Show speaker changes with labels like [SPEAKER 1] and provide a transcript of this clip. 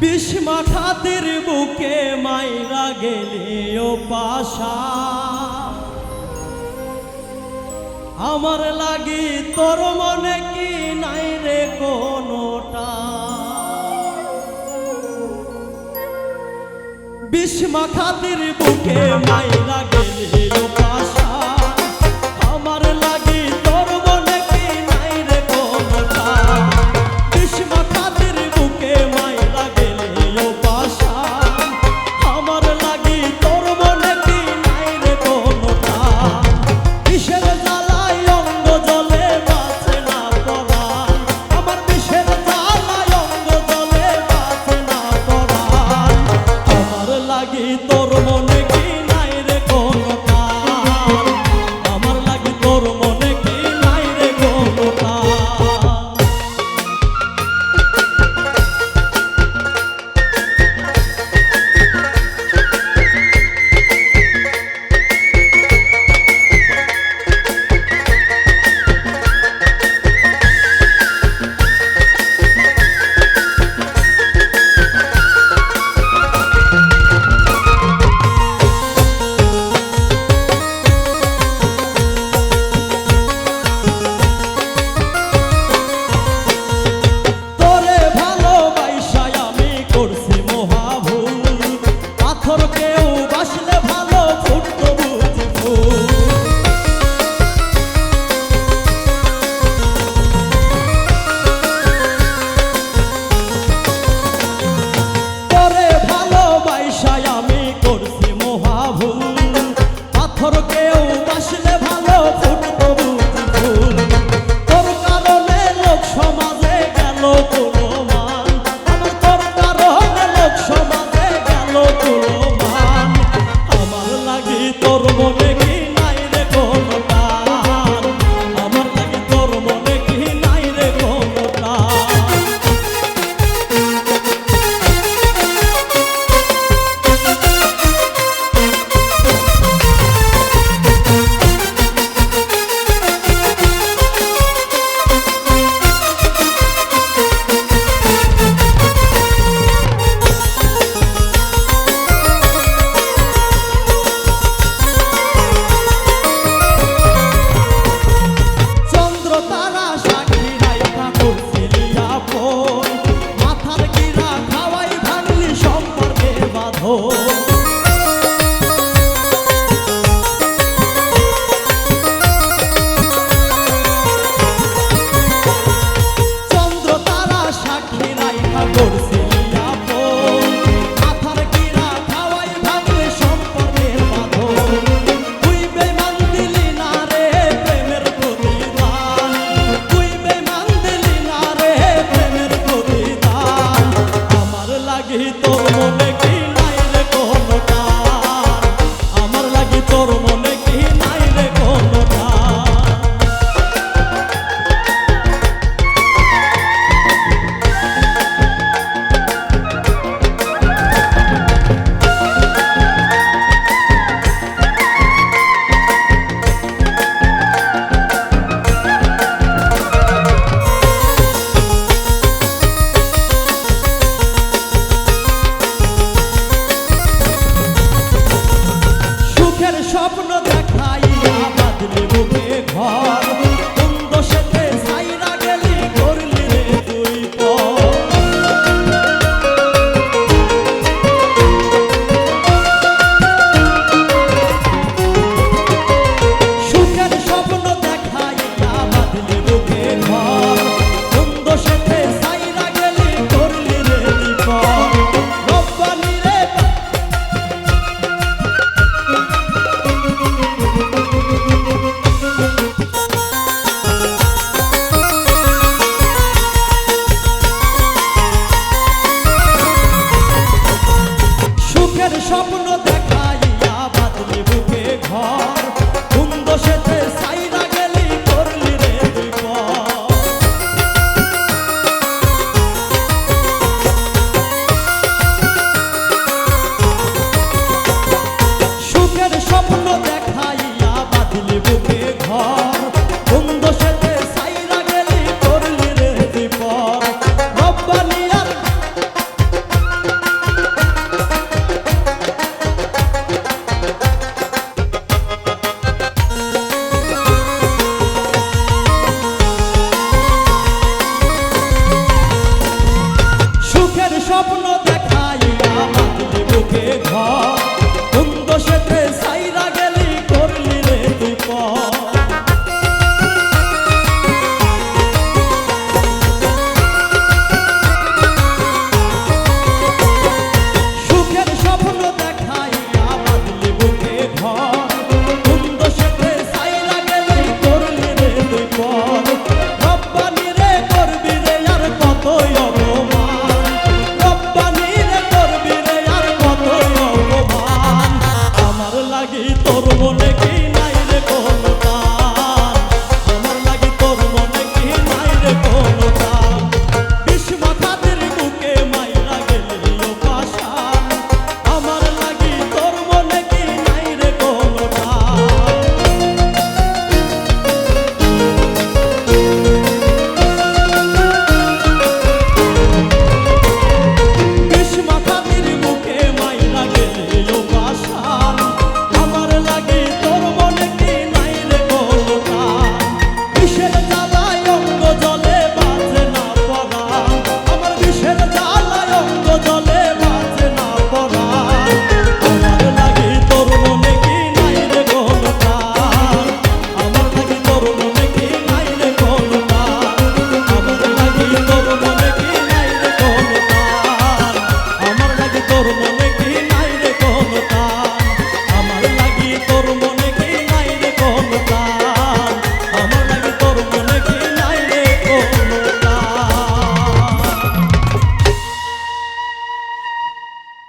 [SPEAKER 1] বিষ্মা খাতির বুকে মাইরা গেলে ও পাশা। আমার লাগি তোর মনে কি নাই রে কোনোটা? বিষ্মা খাতির বুকে মাইরা তোর মনে কি নাই রে কোনো আমার লাগি তোর মনে